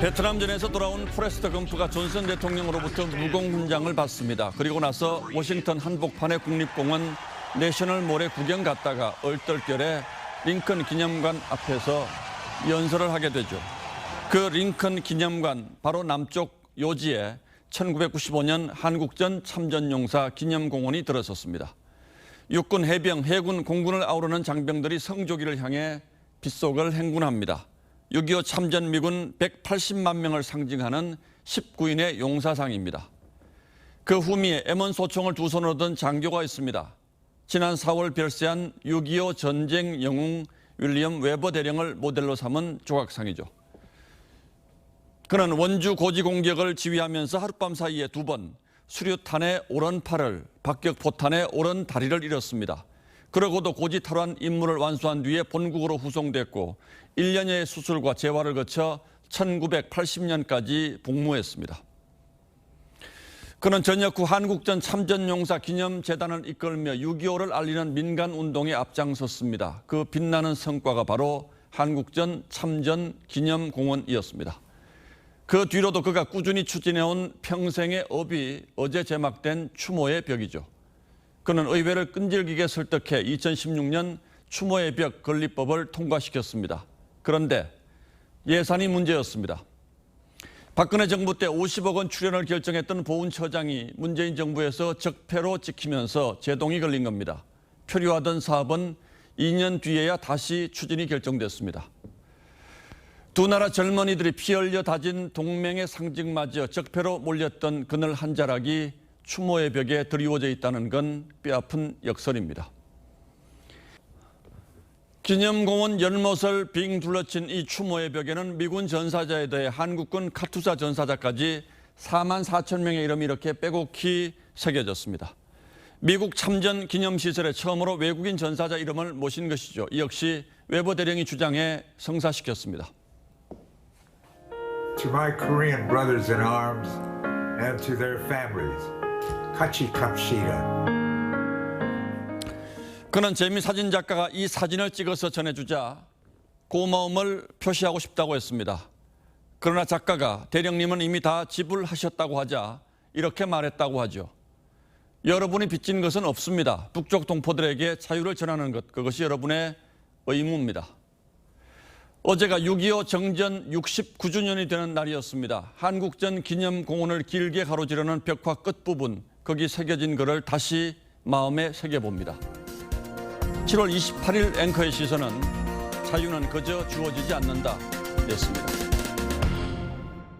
베트남전에서 돌아온 포레스트 검프가 존슨 대통령으로부터 무공훈장을 받습니다. 그리고 나서 워싱턴 한복판의 국립공원 내셔널 몰에 구경 갔다가 얼떨결에 링컨 기념관 앞에서 연설을 하게 되죠. 그 링컨 기념관 바로 남쪽 요지에 1995년 한국전 참전용사 기념공원이 들어섰습니다. 육군, 해병, 해군, 공군을 아우르는 장병들이 성조기를 향해 빗속을 행군합니다. 6.25 참전 미군 180만 명을 상징하는 19인의 용사상입니다. 그 후미에 M1 소총을 두 손으로 든 장교가 있습니다. 지난 4월 별세한 6.25 전쟁 영웅 윌리엄 웨버 대령을 모델로 삼은 조각상이죠. 그는 원주 고지 공격을 지휘하면서 하룻밤 사이에 두 번 수류탄에 오른 팔을, 박격 포탄에 오른 다리를 잃었습니다. 그러고도 고지 탈환 임무를 완수한 뒤에 본국으로 후송됐고 1년여의 수술과 재활을 거쳐 1980년까지 복무했습니다. 그는 전역 후 한국전 참전용사 기념재단을 이끌며 6.25를 알리는 민간운동에 앞장섰습니다. 그 빛나는 성과가 바로 한국전 참전 기념공원이었습니다. 그 뒤로도 그가 꾸준히 추진해온 평생의 업이 어제 제막된 추모의 벽이죠. 그는 의회를 끈질기게 설득해 2016년 추모의 벽 건립법을 통과시켰습니다. 그런데 예산이 문제였습니다. 박근혜 정부 때 50억 원 출연을 결정했던 보훈처장이 문재인 정부에서 적폐로 찍히면서 제동이 걸린 겁니다. 표류하던 사업은 2년 뒤에야 다시 추진이 결정됐습니다. 두 나라 젊은이들이 피 흘려 다진 동맹의 상징마저 적폐로 몰렸던 그늘 한 자락이 추모의 벽에 드리워져 있다는 건 뼈아픈 역설입니다. 기념공원 연못을 빙 둘러친 이 추모의 벽에는 미군 전사자에 대해 한국군 카투사 전사자까지 4만 4천 명의 이름이 이렇게 빼곡히 새겨졌습니다. 미국 참전 기념시설에 처음으로 외국인 전사자 이름을 모신 것이죠. 이 역시 웨버 대령이 주장해 성사시켰습니다. To my Korean brothers in arms and to their families, Kachi Kapshida. 그는 재미 사진 작가가 이 사진을 찍어서 전해주자 고마움을 표시하고 싶다고 했습니다. 그러나 작가가 대령님은 이미 다 지불하셨다고 하자 이렇게 말했다고 하죠. 여러분이 빚진 것은 없습니다. 북쪽 동포들에게 자유를 전하는 것 그것이 여러분의 의무입니다. 어제가 6.25 정전 69주년이 되는 날이었습니다. 한국전 기념공원을 길게 가로지르는 벽화 끝부분 거기 새겨진 글을 다시 마음에 새겨봅니다. 7월 28일 앵커의 시선은 자유는 그저 주어지지 않는다 였습니다.